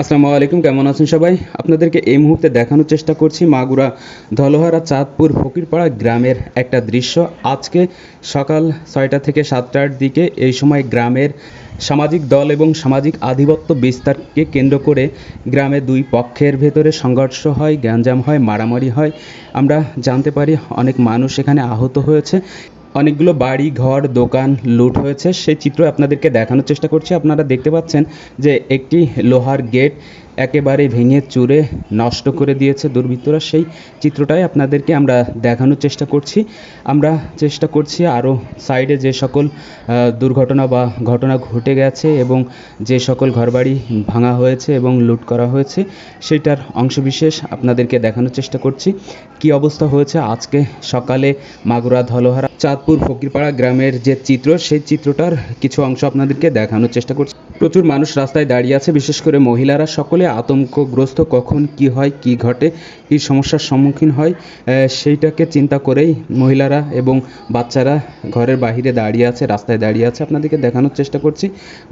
আসসালামু আলাইকুম, কেমন আছেন সবাই? আপনাদেরকে এই মুহূর্তে দেখানোর চেষ্টা করছি মাগুরা, ধলোহারা, চাঁদপুর, ফকিরপাড়া গ্রামের একটা দৃশ্য। আজকে সকাল ছয়টা থেকে সাতটার দিকে এই সময় গ্রামের সামাজিক দল এবং সামাজিক আধিপত্য বিস্তারকে কেন্দ্র করে গ্রামে দুই পক্ষের ভেতরে সংঘর্ষ হয়, গ্যাঞ্জাম হয়, মারামারি হয়। আমরা জানতে পারি অনেক মানুষ এখানে আহত হয়েছে। অনেকগুলো বাড়ি, ঘর, দোকান লুট হয়েছে। সেই চিত্র আপনাদেরকে দেখানোর চেষ্টা করছি। আপনারা দেখতে পাচ্ছেন যে একটি লোহার গেট একেবারে ভেঙে চুরে নষ্ট করে দিয়েছে দুর্বৃত্তরা। সেই চিত্রটাই আপনাদেরকে আমরা দেখানোর চেষ্টা করছি। আমরা চেষ্টা করছি আরও সাইডে যে সকল দুর্ঘটনা বা ঘটনা ঘটে গেছে এবং যে সকল ঘরবাড়ি ভাঙা হয়েছে এবং লুট করা হয়েছে, সেটার অংশবিশেষ আপনাদেরকে দেখানোর চেষ্টা করছি। কি অবস্থা হয়েছে? আজকে সকালে মাগুরা ধলোহারা চাঁদপুর ফকিরপাড়া গ্রামের যে চিত্র, সেই চিত্রটার কিছু অংশ আপনাদেরকে দেখানোর চেষ্টা করছি। প্রচুর মানুষ রাস্তায় দাঁড়িয়ে আছে, বিশেষ করে মহিলারা। সকলে আতঙ্কগ্রস্ত কখন কি হয়, কি ঘটে, কি সমস্যার সম্মুখীন হয় সেইটাকে চিন্তা করেই মহিলারা এবং বাচ্চারা ঘরের বাইরে দাঁড়িয়ে আছে, রাস্তায় দাঁড়িয়ে আছে। আপনাদেরকে দেখানোর চেষ্টা করছি,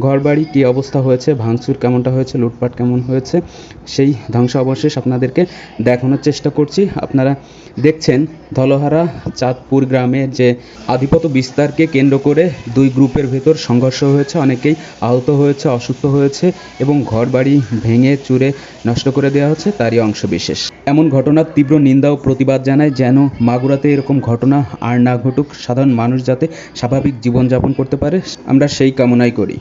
ঘরবাড়ি কী অবস্থা হয়েছে, ভাঙচুর কেমনটা হয়েছে, লুটপাট কেমন হয়েছে, সেই ধ্বংস অবশেষ আপনাদেরকে দেখানোর চেষ্টা করছি। আপনারা দেখছেন ধলহারা চাঁদপুর গ্রামে যে আধিপত্য বিস্তারকে কেন্দ্র করে দুই গ্রুপের ভেতর সংঘর্ষ হয়েছে, অনেকেই আহত হয়েছে, অসুস্থ হয়েছে এবং ঘরবাড়ি ভেঙে চুরে নষ্ট করে দেওয়া হচ্ছে, তারই অংশ বিশেষ এমন ঘটনার তীব্র নিন্দা ও প্রতিবাদ জানায় যেন মাগুরাতে এরকম ঘটনা আর না ঘটুক। সাধারণ মানুষ যাতে স্বাভাবিক জীবনযাপন করতে পারে, আমরা সেই কামনাই করি।